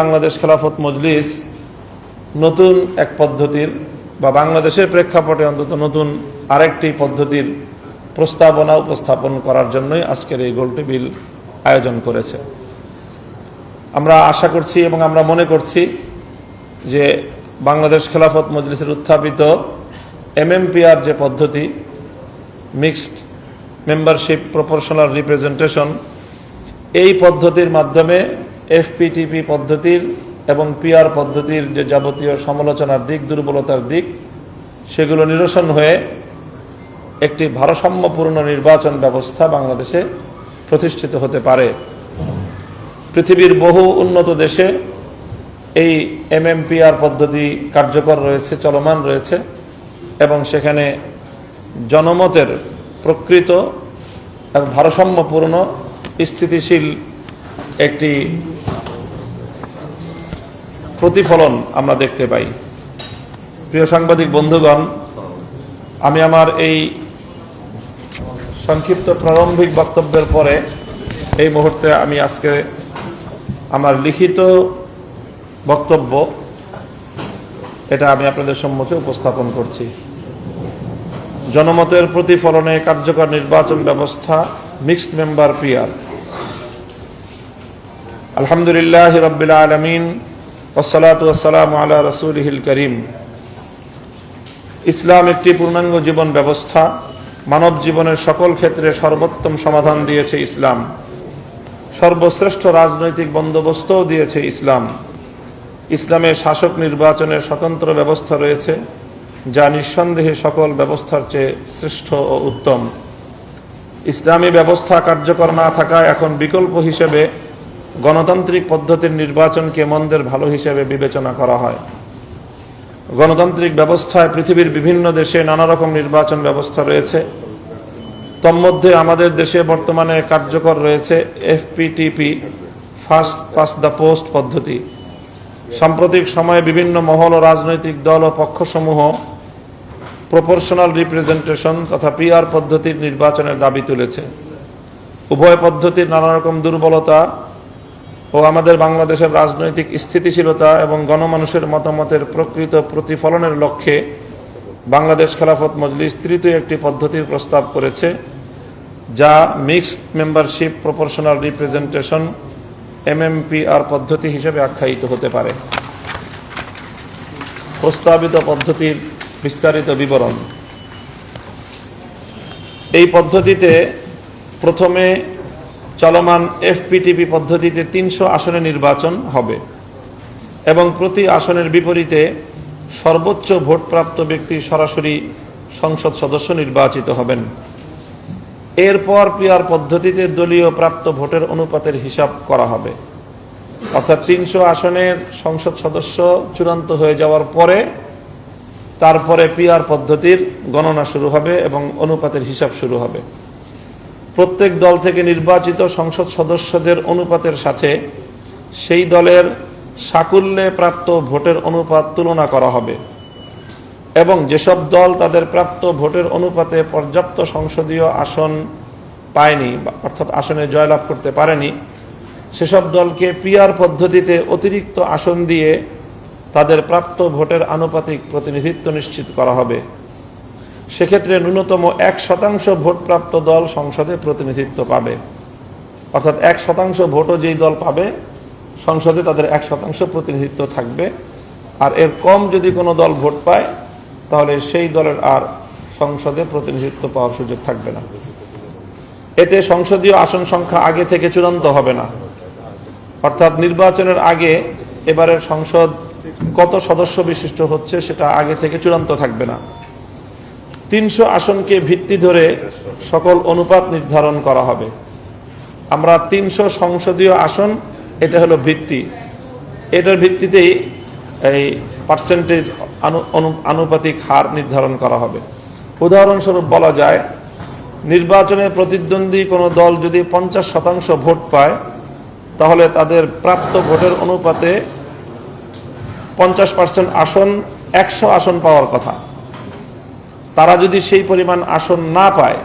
বাংলাদেশ খেলাফত মজলিস নতুন এক পদ্ধতির বা বাংলাদেশের প্রেক্ষাপটে অন্তত নতুন আরেকটি পদ্ধতির প্রস্তাবনা উপস্থাপন করার জন্যই আজকের এই গোল টেবিল আয়োজন করেছে। আমরা আশা করছি এবং আমরা মনে করছি যে বাংলাদেশ খেলাফত মজলিসের উত্থাপিত এমএমপিআর যে পদ্ধতি, মিক্সড মেম্বারশিপ প্রপোর্শনাল রিপ্রেজেন্টেশন, এই পদ্ধতির মাধ্যমে এফপিটিপি পদ্ধতির এবং পিআর পদ্ধতির যে যাবতীয় সমালোচনার দিক, দুর্বলতার দিক, সেগুলো নিরসন হয়ে একটি ভারসাম্যপূর্ণ নির্বাচন ব্যবস্থা বাংলাদেশে প্রতিষ্ঠিত হতে পারে। পৃথিবীর বহু উন্নত দেশে এই এমএমপিআর পদ্ধতি কার্যকর রয়েছে, চলমান রয়েছে এবং সেখানে জনমতের প্রকৃত এবং ভারসাম্যপূর্ণ স্থিতিশীল একটি প্রতিফলন আমরা দেখতে পাই। প্রিয় সাংবাদিক বন্ধুগণ, আমি আমার এই সংক্ষিপ্ত প্রারম্ভিক বক্তব্যের পরে এই মুহূর্তে আমি আজকে আমার লিখিত বক্তব্য, এটা আমি আপনাদের সম্মুখে উপস্থাপন করছি। জনমতের প্রতিফলনে কার্যকর নির্বাচন ব্যবস্থা মিক্সড মেম্বার পিয়ার আলহামদুলিল্লাহ রবিল আলমিন ওসালাত ওসালাম আলা রসুলহিল করিম। ইসলাম একটি পূর্ণাঙ্গ জীবন ব্যবস্থা, মানব জীবনের সকল ক্ষেত্রে সর্বোত্তম সমাধান দিয়েছে ইসলাম। সর্বশ্রেষ্ঠ রাজনৈতিক বন্দোবস্তও দিয়েছে ইসলাম। ইসলামের শাসক নির্বাচনের স্বতন্ত্র ব্যবস্থা রয়েছে, যা নিঃসন্দেহে সকল ব্যবস্থার চেয়ে শ্রেষ্ঠ ও উত্তম। ইসলামী ব্যবস্থা কার্যকর না থাকায় এখন বিকল্প হিসেবে গণতান্ত্রিক পদ্ধতির নির্বাচনকে মন্দের ভালো হিসেবে বিবেচনা করা হয়। গণতান্ত্রিক ব্যবস্থায় পৃথিবীর বিভিন্ন দেশে নানা রকম নির্বাচন ব্যবস্থা রয়েছে। তন্মধ্যে আমাদের দেশে বর্তমানে কার্যকর রয়েছে FPTP, first past the post পদ্ধতি। সাম্প্রতিক সময়ে বিভিন্ন মহল ও রাজনৈতিক দল ও পক্ষসমূহ প্রপোর্শনাল রিপ্রেজেন্টেশন তথা পিআর পদ্ধতির নির্বাচনের দাবি তুলেছে। উভয় পদ্ধতির নানা রকম দুর্বলতা ও আমাদের বাংলাদেশের রাজনৈতিক স্থিতিশীলতা এবং গণমানুষের মতামতের প্রকৃত প্রতিফলনের লক্ষ্যে বাংলাদেশ খেলাফত মজলিস তৃতীয় একটি পদ্ধতির প্রস্তাব করেছে, যা mixed membership proportional representation, MMPR পদ্ধতি হিসেবে আখ্যায়িত হতে পারে। প্রস্তাবিত পদ্ধতির বিস্তারিত বিবরণ। এই পদ্ধতিতে প্রথমে চলমান এফপিটিপি পদ্ধতিতে তিনশো আসনে নির্বাচন হবে এবং প্রতি আসনের বিপরীতে সর্বোচ্চ ভোটপ্রাপ্ত ব্যক্তি সরাসরি সংসদ সদস্য নির্বাচিত হবেন। এরপর পিয়ার পদ্ধতিতে দলীয় প্রাপ্ত ভোটের অনুপাতের হিসাব করা হবে। অর্থাৎ তিনশো আসনের সংসদ সদস্য চূড়ান্ত হয়ে যাওয়ার পরে তারপরে পিয়ার পদ্ধতির গণনা শুরু হবে এবং অনুপাতের হিসাব শুরু হবে। প্রত্যেক দল থেকে নির্বাচিত সংসদ সদস্যদের অনুপাতের সাথে সেই দলের সাকুল্যে প্রাপ্ত ভোটের অনুপাত তুলনা করা হবে। এবং যেসব দল তাদের প্রাপ্ত ভোটের অনুপাতে পর্যাপ্ত সংসদীয় আসন পায়নি অর্থাৎ আসনে জয়লাভ করতে পারেনি, সেসব দলকে পিআর পদ্ধতিতে অতিরিক্ত আসন দিয়ে তাদের প্রাপ্ত ভোটের আনুপাতিক প্রতিনিধিত্ব নিশ্চিত করা হবে। সেক্ষেত্রে ন্যূনতম এক শতাংশ ভোটপ্রাপ্ত দল সংসদে প্রতিনিধিত্ব পাবে। অর্থাৎ এক শতাংশ ভোটও যেই দল পাবে, সংসদে তাদের এক শতাংশ প্রতিনিধিত্ব থাকবে। আর এর কম যদি কোনো দল ভোট পায়, তাহলে সেই দলের আর সংসদে প্রতিনিধিত্ব পাওয়ার সুযোগ থাকবে না। এতে সংসদীয় আসন সংখ্যা আগে থেকে চূড়ান্ত হবে না। অর্থাৎ নির্বাচনের আগে এবারের সংসদ কত সদস্য বিশিষ্ট হচ্ছে সেটা আগে থেকে চূড়ান্ত থাকবে না। তিনশো আসনকে ভিত্তি ধরে সকল অনুপাত নির্ধারণ করা হবে। আমরা তিনশো সংসদীয় আসন, এটা হলো ভিত্তি। এটার ভিত্তিতেই এই পার্সেন্টেজ আনুপাতিক হার নির্ধারণ করা হবে। উদাহরণস্বরূপ বলা যায়, নির্বাচনে প্রতিদ্বন্দ্বী কোনো দল যদি পঞ্চাশ শতাংশ ভোট পায়, তাহলে তাদের প্রাপ্ত ভোটের অনুপাতে পঞ্চাশ পার্সেন্ট আসন, একশো আসন পাওয়ার কথা। তারা যদি সেই পরিমাণ আসন না পায়,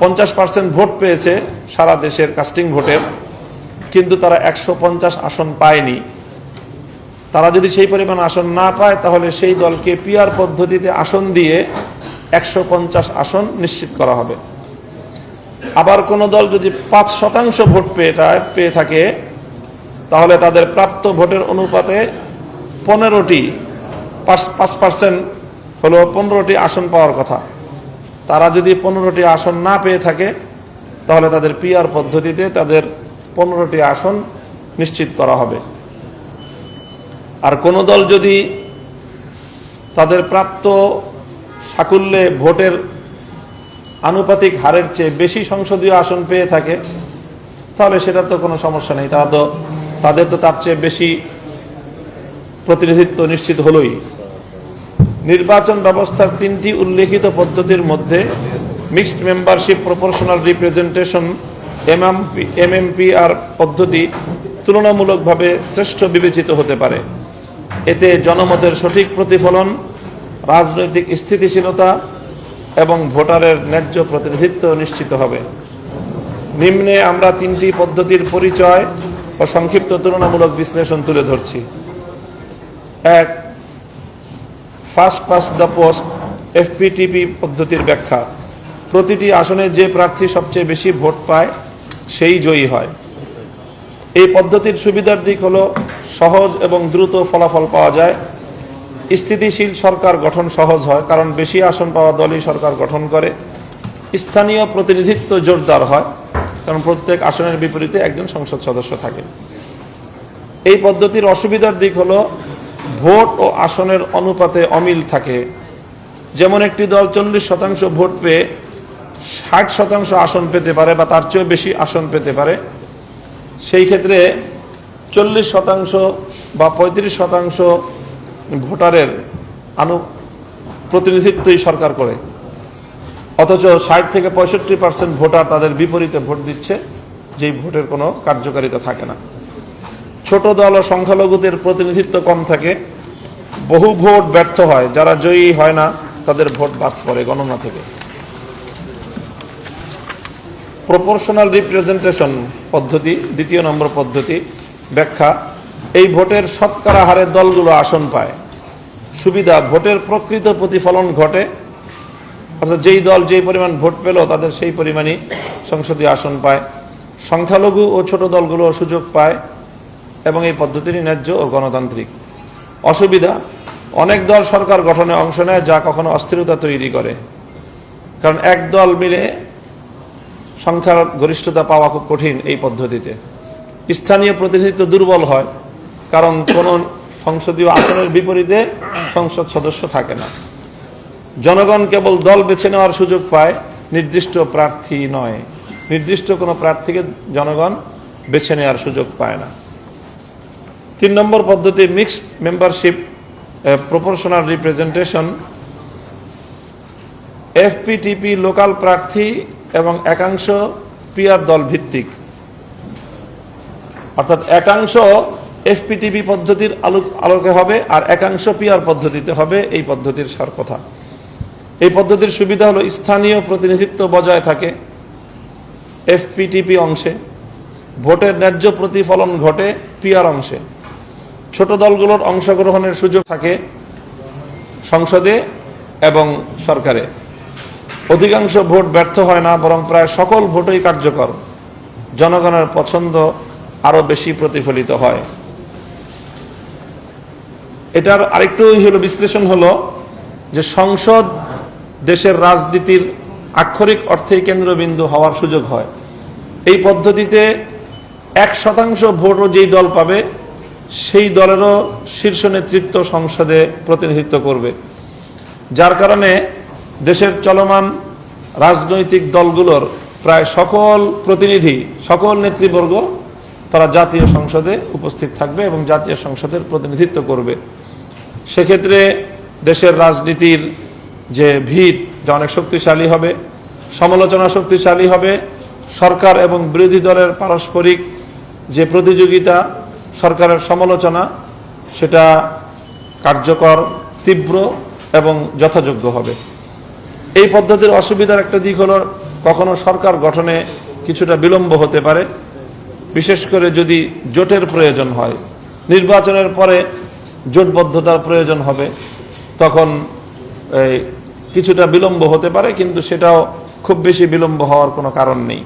পঞ্চাশ পার্সেন্ট ভোট পেয়েছে সারা দেশের কাস্টিং ভোটের, কিন্তু তারা একশো পঞ্চাশ আসন পায়নি। তারা যদি সেই পরিমাণ আসন না পায়, তাহলে সেই দলকে পিয়ার পদ্ধতিতে আসন দিয়ে একশো পঞ্চাশ আসন নিশ্চিত করা হবে। আবার কোন দল যদি পাঁচ শতাংশ ভোট পেয়ে পেয়ে থাকে, তাহলে তাদের প্রাপ্ত ভোটের অনুপাতে পনেরোটি পাঁচ পাঁচ পার্সেন্ট হলো পনেরোটি আসন পাওয়ার কথা। তারা যদি পনেরোটি আসন না পেয়ে থাকে, তাহলে তাদের পিয়ার পদ্ধতিতে তাদের পনেরোটি আসন নিশ্চিত করা হবে। আর কোনো দল যদি তাদের প্রাপ্ত সাকুল্যে ভোটের আনুপাতিক হারের চেয়ে বেশি সংসদীয় আসন পেয়ে থাকে, তাহলে সেটা তো কোনো সমস্যা নেই। তারা তো, তাদের তো তার চেয়ে বেশি প্রতিনিধিত্ব নিশ্চিত হলোই। নির্বাচন ব্যবস্থার তিনটি উল্লেখিত পদ্ধতির মধ্যে mixed membership proportional representation MMP MMPR পদ্ধতি তুলনামূলকভাবে শ্রেষ্ঠ বিবেচিত হতে পারে। এতে জনমতের সঠিক প্রতিফলন, রাজনৈতিক স্থিতিশীলতা এবং ভোটারের ন্যায্য প্রতিনিধিত্ব নিশ্চিত হবে। নিম্নে আমরা তিনটি পদ্ধতির পরিচয় ও সংক্ষিপ্ত তুলনামূলক বিশ্লেষণ তুলে ধরছি। এক first past the post FPTP পদ্ধতির ব্যাখ্যা। প্রতিটি আসনে যে প্রার্থী সবচেয়ে বেশি ভোট পায়, সেই জয়ী হয়। এই পদ্ধতির সুবিধার দিক হলো সহজ এবং দ্রুত ফলাফল পাওয়া যায়। স্থিতিশীল সরকার গঠন সহজ হয়, কারণ বেশি আসন পাওয়া দলই সরকার গঠন করে। স্থানীয় প্রতিনিধিত্ব জোরদার হয়, কারণ প্রত্যেক আসনের বিপরীতে একজন সংসদ সদস্য থাকে। এই পদ্ধতির অসুবিধার দিক হলো ভোট ও আসনের অনুপাতে অমিল থাকে। যেমন একটি দল চল্লিশ শতাংশ ভোট পেয়ে ষাট শতাংশ আসন পেতে পারে বা তার চেয়েও বেশি আসন পেতে পারে, সেই ক্ষেত্রে চল্লিশ শতাংশ বা পঁয়ত্রিশ শতাংশ ভোটারের আনু প্রতিনিধিত্বই সরকার করে। অথচ ষাট থেকে পঁয়ষট্টি পার্সেন্ট ভোটার তাদের বিপরীতে ভোট দিচ্ছে, যেই ভোটের কোনো কার্যকারিতা থাকে না। ছোট দল ও সংখ্যালঘুদের প্রতিনিধিত্ব কম থাকে, বহু ভোট ব্যর্থ হয়, যারা জয়ী হয় না, তাদের ভোট বাদ পড়ে গণনা থেকে। প্রপোর্শনাল রিপ্রেজেন্টেশন পদ্ধতি, দ্বিতীয় নম্বর পদ্ধতি, ব্যাখ্যা, এই ভোটের শতকরা হারে দলগুলো আসন পায়। সুবিধা, ভোটের প্রকৃত প্রতিফলন ঘটে, অর্থাৎ যেই দল যেই পরিমাণ ভোট পেল, তাদের সেই পরিমাণই সংসদীয় আসন পায়। সংখ্যালঘু ও ছোট দলগুলো সুযোগ পায় এবং এই পদ্ধতিটি ন্যায্য ও গণতান্ত্রিক। অসুবিধা, অনেক দল সরকার গঠনে অংশ নেয় যা কখনো অস্থিরতা তৈরি করে। কারণ এক দল মিলে সংখ্যার গরিষ্ঠতা পাওয়া খুব কঠিন এই পদ্ধতিতে। স্থানীয় প্রতিনিধিত্ব দুর্বল হয়, কারণ কোন সংসদীয় আসনের বিপরীতে সংসদ সদস্য থাকে না। জনগণ কেবল দল বেছে নেওয়ার সুযোগ পায়, নির্দিষ্ট প্রার্থী নয়। নির্দিষ্ট কোনো প্রার্থীকে জনগণ বেছে নেওয়ার সুযোগ পায় না। তিন নম্বর পদ্ধতি mixed membership proportional representation FPTP local প্রার্থী এবং একাংশ পিআর দল ভিত্তিক। অর্থাৎ একাংশ এফপিটিপি পদ্ধতির আলোক আলোকে হবে আর একাংশ পিআর পদ্ধতিতে হবে, এই পদ্ধতির সার কথা। এই পদ্ধতির সুবিধা হলো স্থানীয় প্রতিনিধিত্ব বজায় থাকে এফপিটিপি অংশে, ভোটের ন্যায্য প্রতিফলন ঘটে পিআর অংশে। ছোট দলগুলোর অংশগ্রহণের সুযোগ থাকে সংসদে এবং সরকারে। অধিকাংশ ভোট ব্যর্থ হয় না, বরং প্রায় সকল ভোটই কার্যকর। জনগণের পছন্দ আরও বেশি প্রতিফলিত হয়। এটার আরেকটু হলো বিশ্লেষণ হলো যে সংসদ দেশের রাজনীতির আক্ষরিক অর্থেই কেন্দ্রবিন্দু হওয়ার সুযোগ হয়। এই পদ্ধতিতে এক শতাংশ ভোটও যেই দল পাবে সেই দলেরও শীর্ষ নেতৃত্ব সংসদে প্রতিনিধিত্ব করবে। যার কারণে দেশের চলমান রাজনৈতিক দলগুলোর প্রায় সকল প্রতিনিধি, সকল নেতৃবর্গ তারা জাতীয় সংসদে উপস্থিত থাকবে এবং জাতীয় সংসদের প্রতিনিধিত্ব করবে। সেক্ষেত্রে দেশের রাজনীতির যে ভিত, যা অনেক শক্তিশালী হবে, সমালোচনা শক্তিশালী হবে, সরকার এবং বিরোধী দলের পারস্পরিক যে প্রতিযোগিতা সরকারের সমালোচনা, সেটা কার্যকর, তীব্র এবং যথাযোগ্য হবে। এই পদ্ধতির অসুবিধার একটা দিক হলো, কখনো সরকার গঠনে কিছুটা বিলম্ব হতে পারে। বিশেষ করে যদি জোটের প্রয়োজন হয়, নির্বাচনের পরে জোটবদ্ধতার প্রয়োজন হবে, তখন কিছুটা বিলম্ব হতে পারে, কিন্তু সেটাও খুব বেশি বিলম্ব হওয়ার কোনো কারণ নেই।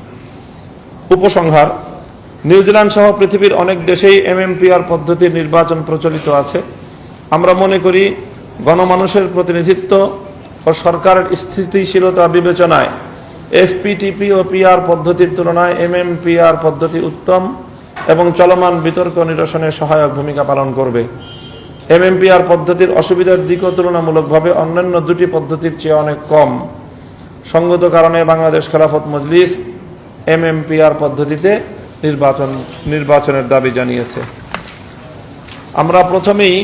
উপসংহার নিউজিল্যান্ড সহ পৃথিবীর অনেক দেশেই এমএমপিআর পদ্ধতির নির্বাচন প্রচলিত আছে। আমরা মনে করি, গণমানুষের প্রতিনিধিত্ব ও সরকারের স্থিতিশীলতা বিবেচনায় এফপিটিপি ও পিআর পদ্ধতির তুলনায় এমএমপিআর পদ্ধতি উত্তম এবং চলমান বিতর্ক নিরসনে সহায়ক ভূমিকা পালন করবে। এমএমপিআর পদ্ধতির অসুবিধার দিকও তুলনামূলকভাবে অন্যান্য দুটি পদ্ধতির চেয়ে অনেক কম। সঙ্গত কারণে বাংলাদেশ খেলাফত মজলিস এমএমপিআর পদ্ধতিতে নির্বাচন, নির্বাচনের দাবি জানিয়েছে। আমরা প্রথমেই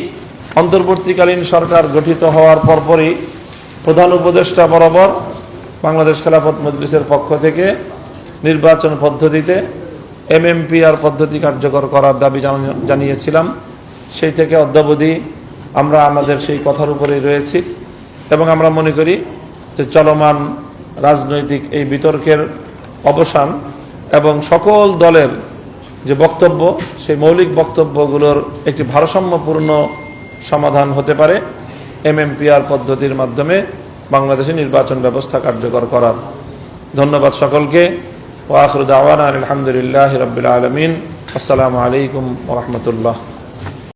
অন্তর্বর্তীকালীন সরকার গঠিত হওয়ার পরপরই প্রধান উপদেষ্টা বরাবর বাংলাদেশ খেলাফত মজলিসের পক্ষ থেকে নির্বাচন পদ্ধতিতে এমএমপিআর পদ্ধতি কার্যকর করার দাবি জানিয়েছিলাম। সেই থেকে অদ্যাবধি আমরা আমাদের সেই কথার উপরেই রয়েছি এবং আমরা মনে করি যে চলমান রাজনৈতিক এই বিতর্কের অবসান এবং সকল দলের যে বক্তব্য, সেই মৌলিক বক্তব্যগুলোর একটি ভারসাম্যপূর্ণ সমাধান হতে পারে এমএমপিআর পদ্ধতির মাধ্যমে বাংলাদেশে নির্বাচন ব্যবস্থা কার্যকর করার। ধন্যবাদ সকলকে। ওয়াখরুদ আওয়ান আলহামদুলিল্লাহ রবিল আলমিন। আসসালামু আলাইকুম রহমতুল্লাহ।